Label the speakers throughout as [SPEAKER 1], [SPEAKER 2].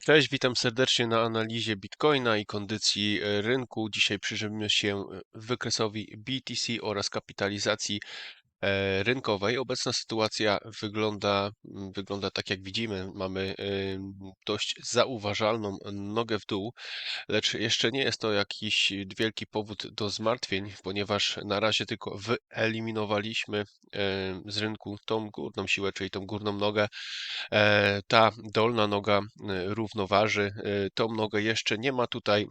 [SPEAKER 1] Cześć, witam serdecznie na analizie Bitcoina i kondycji e, rynku. Dzisiaj przyjrzymy się e, wykresowi BTC oraz kapitalizacji rynkowej. Obecna sytuacja wygląda, wygląda tak, jak widzimy. Mamy dość zauważalną nogę w dół, lecz jeszcze nie jest to jakiś wielki powód do zmartwień, ponieważ na razie tylko wyeliminowaliśmy z rynku tą górną siłę, czyli tą górną nogę. E, ta dolna noga e, równoważy. E, tą nogę jeszcze nie ma tutaj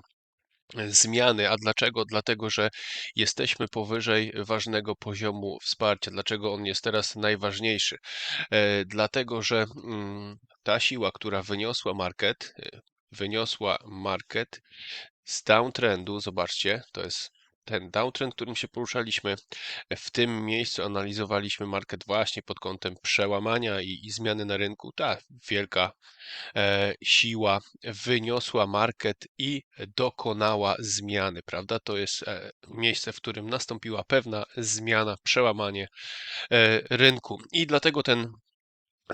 [SPEAKER 1] zmiany. A dlaczego? Dlatego, że jesteśmy powyżej ważnego poziomu wsparcia. Dlaczego on jest teraz najważniejszy? Dlatego, że mm, ta siła, która wyniosła market, wyniosła market z downtrendu, zobaczcie, to jest ten downtrend, którym się poruszaliśmy. W tym miejscu analizowaliśmy market właśnie pod kątem przełamania i, i zmiany na rynku. Ta wielka e, siła wyniosła market i dokonała zmiany, prawda? To jest e, miejsce, w którym nastąpiła pewna zmiana, przełamanie e, rynku. I dlatego ten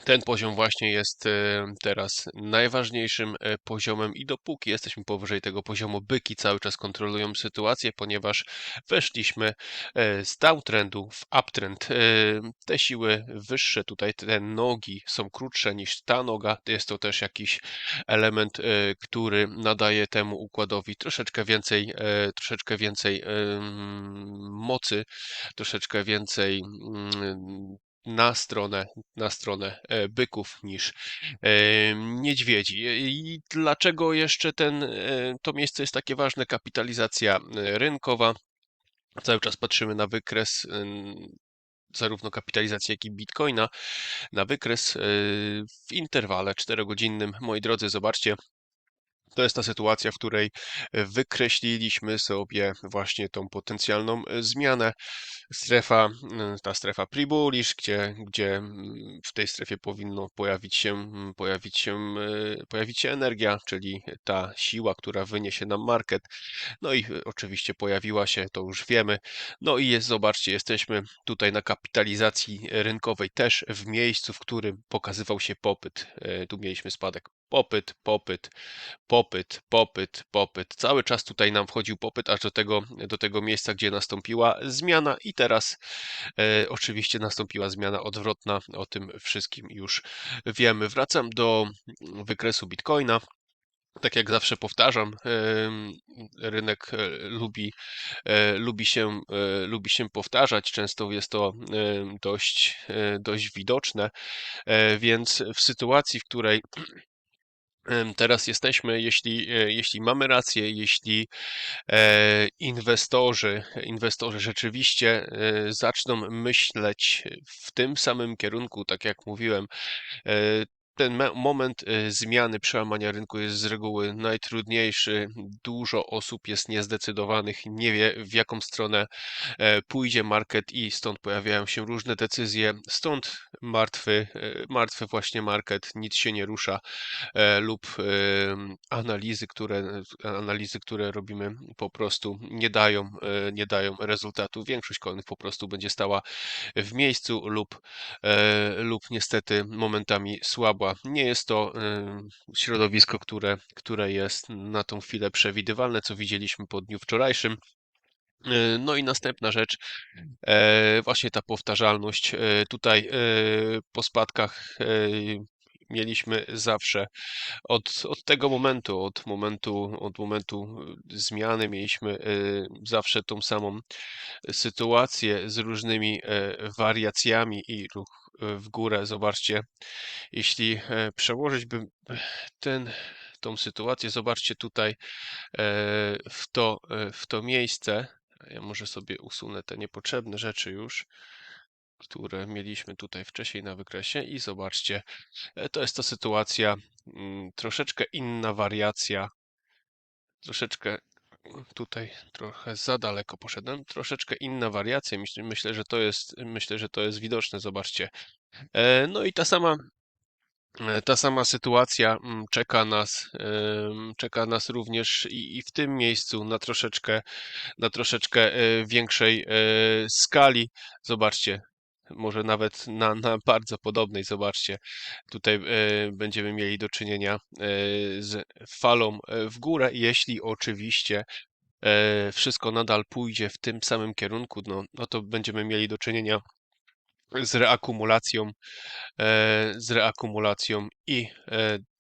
[SPEAKER 1] ten poziom właśnie jest e, teraz najważniejszym e, poziomem i dopóki jesteśmy powyżej tego poziomu, byki cały czas kontrolują sytuację, ponieważ weszliśmy e, z downtrendu w uptrend. Te siły wyższe tutaj, te nogi są krótsze niż ta noga. Jest to też jakiś element, który nadaje temu układowi troszeczkę więcej, troszeczkę więcej mocy, troszeczkę więcej mm, na stronę, na stronę e, byków niż e, niedźwiedzi. I dlaczego jeszcze ten, e, to miejsce jest takie ważne? Kapitalizacja rynkowa. Cały czas patrzymy na wykres zarówno kapitalizacji, jak i bitcoina, na wykres w interwale 4-godzinnym. Moi drodzy, zobaczcie, to jest ta sytuacja, w której wykreśliliśmy sobie właśnie tą potencjalną zmianę strefa, y, ta strefa pre-bullish, gdzie, gdzie mm, w tej strefie powinno pojawić się, mm, pojawić się, pojawić się energia, czyli ta siła, która wyniesie nam market. No i oczywiście pojawiła się, to już wiemy. No i jest, zobaczcie, jesteśmy tutaj na kapitalizacji rynkowej też w miejscu, w którym pokazywał się popyt. Tu mieliśmy spadek popyt, popyt, popyt, popyt, popyt. Cały czas tutaj nam wchodził popyt, aż do tego, do tego miejsca, gdzie nastąpiła zmiana i teraz e, oczywiście nastąpiła zmiana odwrotna. O tym wszystkim już wiemy. Wracam do wykresu Bitcoina. Tak jak zawsze powtarzam, rynek e, lubi, e, lubi, się, e, lubi się powtarzać, często jest to dość, dość widoczne, więc w sytuacji, w której teraz jesteśmy, jeśli, e, jeśli mamy rację, jeśli e, inwestorzy, inwestorzy rzeczywiście e, zaczną myśleć w tym samym kierunku, tak jak mówiłem, ten moment y, zmiany przełamania rynku jest z reguły najtrudniejszy. Dużo osób jest niezdecydowanych, nie wie w jaką stronę e, pójdzie market i stąd pojawiają się różne decyzje. Stąd martwy, e, martwy właśnie market, nic się nie rusza e, lub analizy, które, analizy, które robimy po prostu nie dają, nie dają rezultatu. Większość coinów po prostu będzie stała w miejscu lub, lub niestety momentami słaba nie jest to y, środowisko, które, które jest na tą chwilę przewidywalne, co widzieliśmy po dniu wczorajszym. Y, no i następna rzecz, e, właśnie ta powtarzalność. E, tutaj e, po spadkach mieliśmy zawsze od, od tego momentu, od momentu, od momentu zmiany mieliśmy zawsze tą samą sytuację z różnymi wariacjami i ruch w górę. Zobaczcie, jeśli e, przełożyć bym ten, tą sytuację, zobaczcie tutaj e, w to, e, w to miejsce. Ja może sobie usunę te niepotrzebne rzeczy już, które mieliśmy tutaj wcześniej na wykresie i zobaczcie, to jest ta sytuacja, mm, troszeczkę inna wariacja, troszeczkę tutaj trochę za daleko poszedłem. Troszeczkę inna wariacja. Myślę, że to jest, myślę, że to jest widoczne. Zobaczcie. E, no i ta sama, e, ta sama sytuacja mm, czeka nas, czeka nas również i, i w tym miejscu na troszeczkę, na troszeczkę e, większej skali. Zobaczcie, może nawet na, na bardzo podobnej. Zobaczcie, tutaj e, będziemy mieli do czynienia e, z falą e, w górę, jeśli oczywiście wszystko nadal pójdzie w tym samym kierunku, no, no to będziemy mieli do czynienia z reakumulacją, z reakumulacją i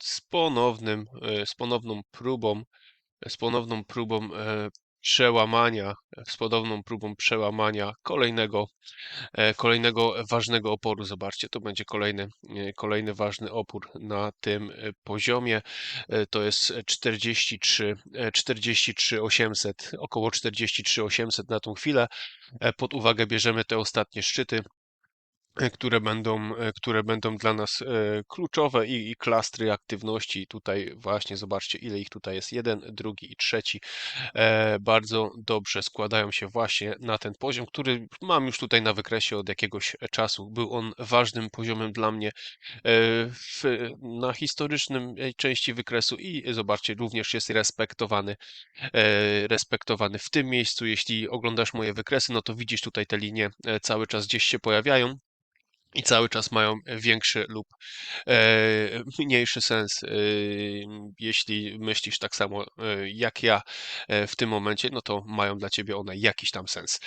[SPEAKER 1] z ponownym, z ponowną próbą, z ponowną próbą przełamania, z ponowną próbą przełamania kolejnego, e, kolejnego ważnego oporu. Zobaczcie, to będzie kolejny, e, kolejny ważny opór na tym e, poziomie. To jest 43, e, 43 800, około 43 800 na tą chwilę. Pod uwagę bierzemy te ostatnie szczyty które będą, e, które będą dla nas e, kluczowe i, i klastry aktywności. Tutaj właśnie zobaczcie, ile ich tutaj jest. Jeden, drugi i trzeci e, bardzo dobrze składają się właśnie na ten poziom, który mam już tutaj na wykresie od jakiegoś czasu. Był on ważnym poziomem dla mnie e, w, na historycznym e, części wykresu i zobaczcie, również jest respektowany, e, respektowany w tym miejscu. Jeśli oglądasz moje wykresy, no to widzisz tutaj te linie e, cały czas gdzieś się pojawiają i cały czas mają większy lub e, mniejszy sens. E, jeśli myślisz tak samo e, jak ja w tym momencie, no to mają dla ciebie one jakiś tam sens.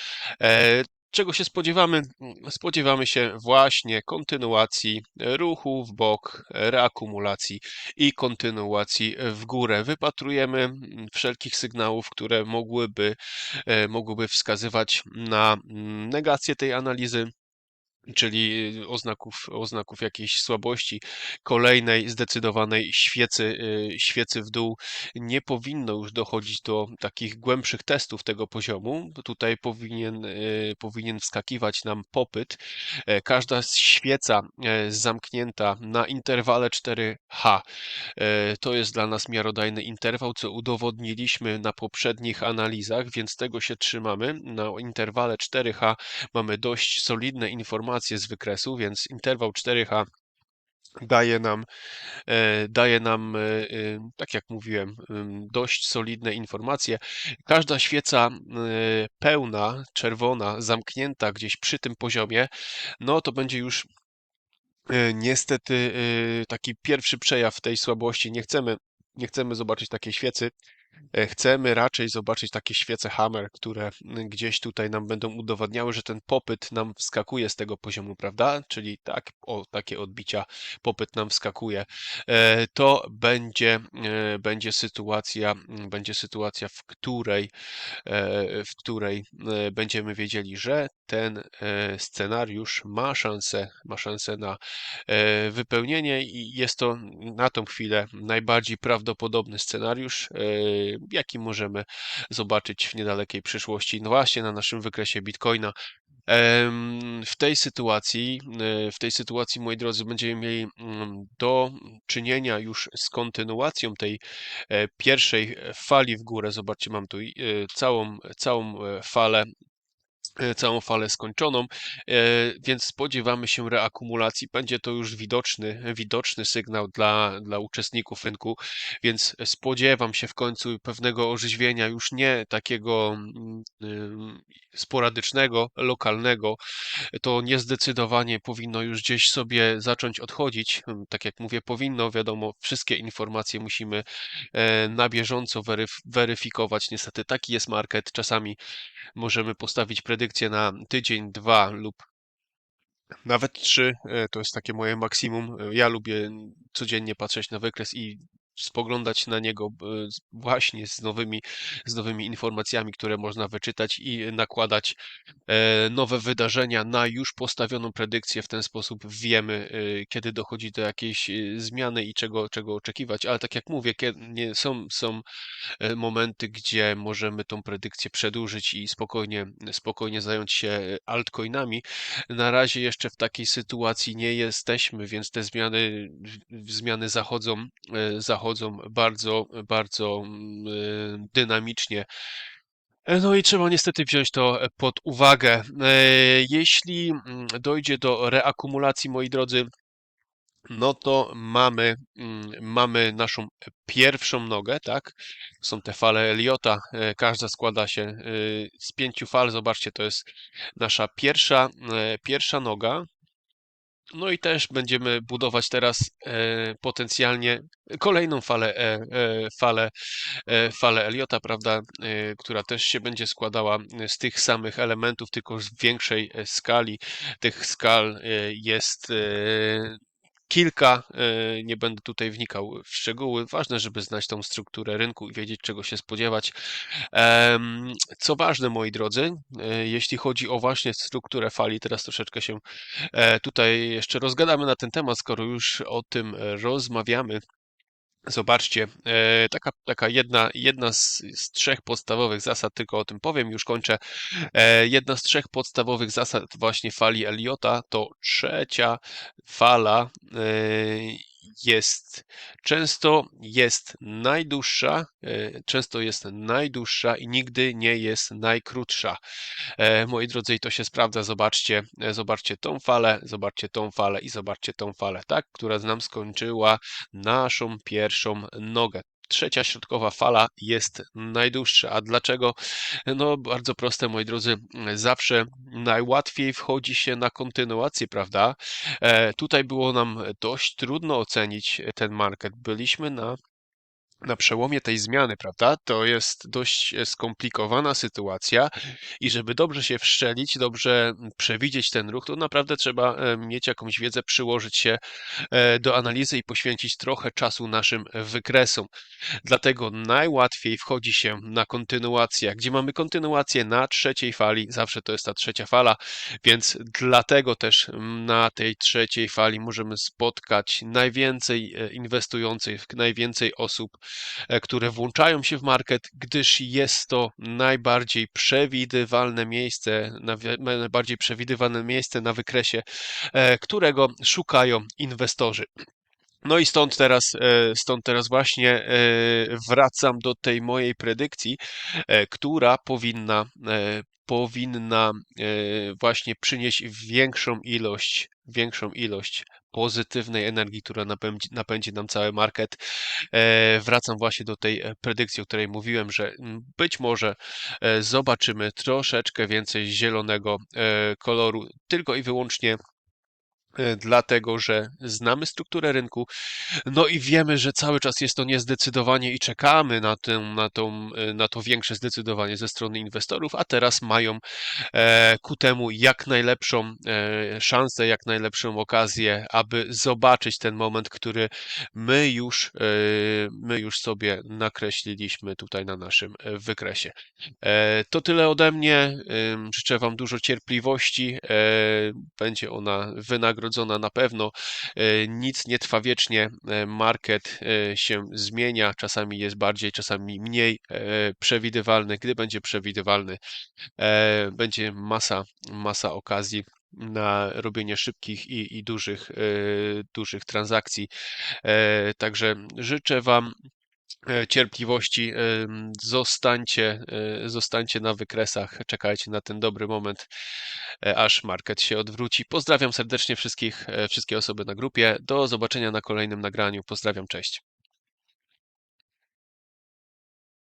[SPEAKER 1] Czego się spodziewamy? Spodziewamy się właśnie kontynuacji ruchu w bok, reakumulacji i kontynuacji w górę. Wypatrujemy wszelkich sygnałów, które mogłyby, mogłyby wskazywać na mm, negację tej analizy czyli oznaków, oznaków jakiejś słabości, kolejnej zdecydowanej świecy, y, świecy w dół. Nie powinno już dochodzić do takich głębszych testów tego poziomu. Tutaj powinien, y, powinien wskakiwać nam popyt. E, Każda świeca e, zamknięta na interwale 4H e, to jest dla nas miarodajny interwał, co udowodniliśmy na poprzednich analizach, więc tego się trzymamy. Na interwale 4H mamy dość solidne informacje z wykresu, więc interwał 4H daje nam, e, daje nam, e, e, tak jak mówiłem, dość solidne informacje. Każda świeca pełna, czerwona, zamknięta gdzieś przy tym poziomie, no to będzie już niestety taki pierwszy przejaw tej słabości. Nie chcemy, nie chcemy zobaczyć takiej świecy. E, Chcemy raczej zobaczyć takie świece Hammer, które mm, gdzieś tutaj nam będą udowadniały, że ten popyt nam wskakuje z tego poziomu, prawda? Czyli tak, o takie odbicia, popyt nam wskakuje. E, To będzie, e, będzie sytuacja, będzie sytuacja, w której, w której będziemy wiedzieli, że ten scenariusz ma szansę, ma szansę na wypełnienie i jest to na tą chwilę najbardziej prawdopodobny scenariusz, jaki możemy zobaczyć w niedalekiej przyszłości, no właśnie na naszym wykresie Bitcoina. W tej sytuacji, e, w tej sytuacji, moi drodzy, będziemy mieli mm, do czynienia już z kontynuacją tej e, pierwszej fali w górę. Zobaczcie, mam tu e, całą, całą falę całą falę skończoną, e, więc spodziewamy się reakumulacji. Będzie to już widoczny, widoczny sygnał dla, dla uczestników rynku, więc spodziewam się w końcu pewnego orzeźwienia, już nie takiego mm, ym, sporadycznego, lokalnego. To niezdecydowanie powinno już gdzieś sobie zacząć odchodzić. Tak jak mówię, powinno, wiadomo, wszystkie informacje musimy e, na bieżąco weryf- weryfikować. Niestety taki jest market. Czasami możemy postawić predykcję na tydzień, dwa lub nawet trzy. E, To jest takie moje maksimum. E, Ja lubię codziennie patrzeć na wykres i spoglądać na niego właśnie z nowymi, z nowymi informacjami, które można wyczytać i nakładać e, nowe wydarzenia na już postawioną predykcję. W ten sposób wiemy, e, kiedy dochodzi do jakiejś e, zmiany i czego, czego oczekiwać. Ale tak jak mówię, są, są momenty, gdzie możemy tą predykcję przedłużyć i spokojnie, spokojnie zająć się altcoinami. Na razie jeszcze w takiej sytuacji nie jesteśmy, więc te zmiany, zmiany zachodzą, e, zachodzą bardzo, bardzo mm, dynamicznie. E, No i trzeba niestety wziąć to pod uwagę. E, Jeśli mm, dojdzie do reakumulacji, moi drodzy, no to mamy, mm, mamy naszą pierwszą nogę, tak? Są te fale Eliota, e, każda składa się z pięciu fal. Zobaczcie, to jest nasza pierwsza, pierwsza noga. No i też będziemy budować teraz potencjalnie kolejną falę, falę, falę Eliota, prawda, która też się będzie składała z tych samych elementów, tylko w większej skali. Tych skal jest kilka, e, nie będę tutaj wnikał w szczegóły. Ważne, żeby znać tą strukturę rynku i wiedzieć, czego się spodziewać. Co ważne, moi drodzy, e, jeśli chodzi o właśnie strukturę fali, teraz troszeczkę się e, tutaj jeszcze rozgadamy na ten temat, skoro już o tym rozmawiamy. Zobaczcie, e, taka, taka jedna, jedna z, z trzech podstawowych zasad, tylko o tym powiem, już kończę. E, jedna z trzech podstawowych zasad właśnie fali Eliota to trzecia fala e, jest często jest najdłuższa, często jest najdłuższa i nigdy nie jest najkrótsza. Moi drodzy, i to się sprawdza. Zobaczcie, zobaczcie tą falę, zobaczcie tą falę i zobaczcie tą falę, tak, która nam skończyła naszą pierwszą nogę trzecia środkowa fala jest najdłuższa. A dlaczego? No bardzo proste, moi drodzy. Zawsze najłatwiej wchodzi się na kontynuację, prawda? E, tutaj było nam dość trudno ocenić ten market. Byliśmy na na przełomie tej zmiany, prawda? To jest dość skomplikowana sytuacja i żeby dobrze się wszczelić, dobrze przewidzieć ten ruch, to naprawdę trzeba e, mieć jakąś wiedzę, przyłożyć się e, do analizy i poświęcić trochę czasu naszym wykresom. Dlatego najłatwiej wchodzi się na kontynuację. Gdzie mamy kontynuację na trzeciej fali, zawsze to jest ta trzecia fala, więc dlatego też na tej trzeciej fali możemy spotkać najwięcej e, inwestujących, najwięcej osób, E, które włączają się w market, gdyż jest to najbardziej przewidywalne miejsce, najbardziej przewidywalne miejsce na wykresie, e, którego szukają inwestorzy. No i stąd teraz, e, stąd teraz właśnie wracam do tej mojej predykcji, która powinna, powinna właśnie przynieść większą ilość, większą ilość pozytywnej energii, która napędzi, napędzi nam cały market. E, wracam właśnie do tej e, predykcji, o której mówiłem, że być może e, zobaczymy troszeczkę więcej zielonego koloru, tylko i wyłącznie dlatego że znamy strukturę rynku, no i wiemy, że cały czas jest to niezdecydowanie i czekamy na, tę, na, tą, na to większe zdecydowanie ze strony inwestorów, a teraz mają e, ku temu jak najlepszą e, szansę, jak najlepszą okazję, aby zobaczyć ten moment, który my już, e, my już sobie nakreśliliśmy tutaj na naszym wykresie. To tyle ode mnie. Życzę Wam dużo cierpliwości. Będzie ona wynagrodzona na pewno. Nic nie trwa wiecznie. Market się zmienia. Czasami jest bardziej, czasami mniej przewidywalny. Gdy będzie przewidywalny, będzie masa, masa okazji na robienie szybkich i, i dużych, dużych transakcji. Także życzę Wam E, cierpliwości. Zostańcie, e, zostańcie na wykresach, czekajcie na ten dobry moment, e, aż market się odwróci. Pozdrawiam serdecznie wszystkich, wszystkie osoby na grupie. Do zobaczenia na kolejnym nagraniu. Pozdrawiam, cześć.